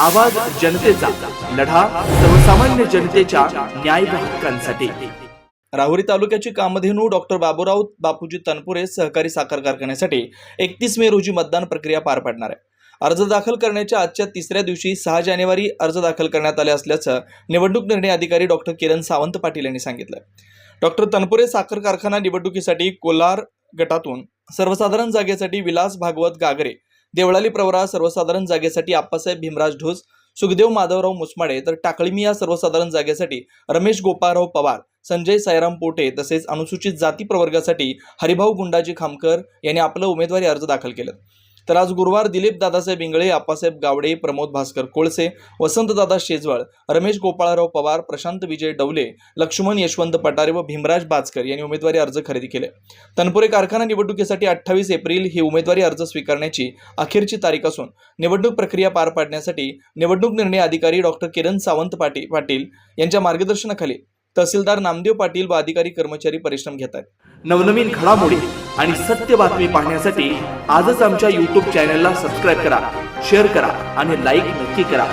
आवाज जनतेचा लढा सर्वसामान्य जनतेच्या न्याय हक्कांसाठी. राहुरी तालुक्याची कामधेनू डॉक्टर बाबूराव बापूजी तनपुरे सहकारी साखर कारखान्यासाठी एकतीस मे रोजी मतदान प्रक्रिया पार पाडणार आहे. अर्ज दाखल करण्याच्या आजच्या तिसऱ्या दिवशी सहा जानेवारी अर्ज दाखल करण्यात आले असल्याचं निवडणूक निर्णय अधिकारी डॉक्टर किरण सावंत पाटील यांनी सांगितलं डॉक्टर तनपुरे साखर कारखाना निवडणुकीसाठी कोलार गटातून सर्वसाधारण जागेसाठी विलास भागवत गागरे देवळाली प्रवरा सर्वसाधारण जागेसाठी आप्पासाहेब भीमराज ढोस सुखदेव माधवराव मुसमाडे तर टाकळीमी या सर्वसाधारण जागेसाठी रमेश गोपाळराव पवार संजय सायराम पोटे तसेच अनुसूचित जाती प्रवर्गासाठी हरिभाऊ गुंडाजी खामकर यांनी आपलं उमेदवारी अर्ज दाखल केलं. तर आज गुरुवार दिलीप दादासाहेब इंगळे आप्पासाहेब गावडे प्रमोद भास्कर कोळसे वसंतदादा शेजवळ रमेश गोपाळराव पवार प्रशांत विजय डवले लक्ष्मण यशवंत पटारे व भीमराज बाचकर यांनी उमेदवारी अर्ज खरेदी केले. तनपुरे कारखाना निवडणुकीसाठी अठ्ठावीस एप्रिल ही उमेदवारी अर्ज स्वीकारण्याची अखेरची तारीख असून निवडणूक प्रक्रिया पार पाडण्यासाठी निवडणूक निर्णय अधिकारी डॉक्टर किरण सावंत पाटील पाटील यांच्या मार्गदर्शनाखाली तहसीलदार नामदेव पाटील व अधिकारी कर्मचारी परिश्रम घेत आहेत. नवनवीन घडामोडी आणि सत्य बातमी पाहण्यासाठी आजच आमच्या यूट्यूब चॅनलला सबस्क्राईब करा शेअर करा आणि लाईक नक्की करा.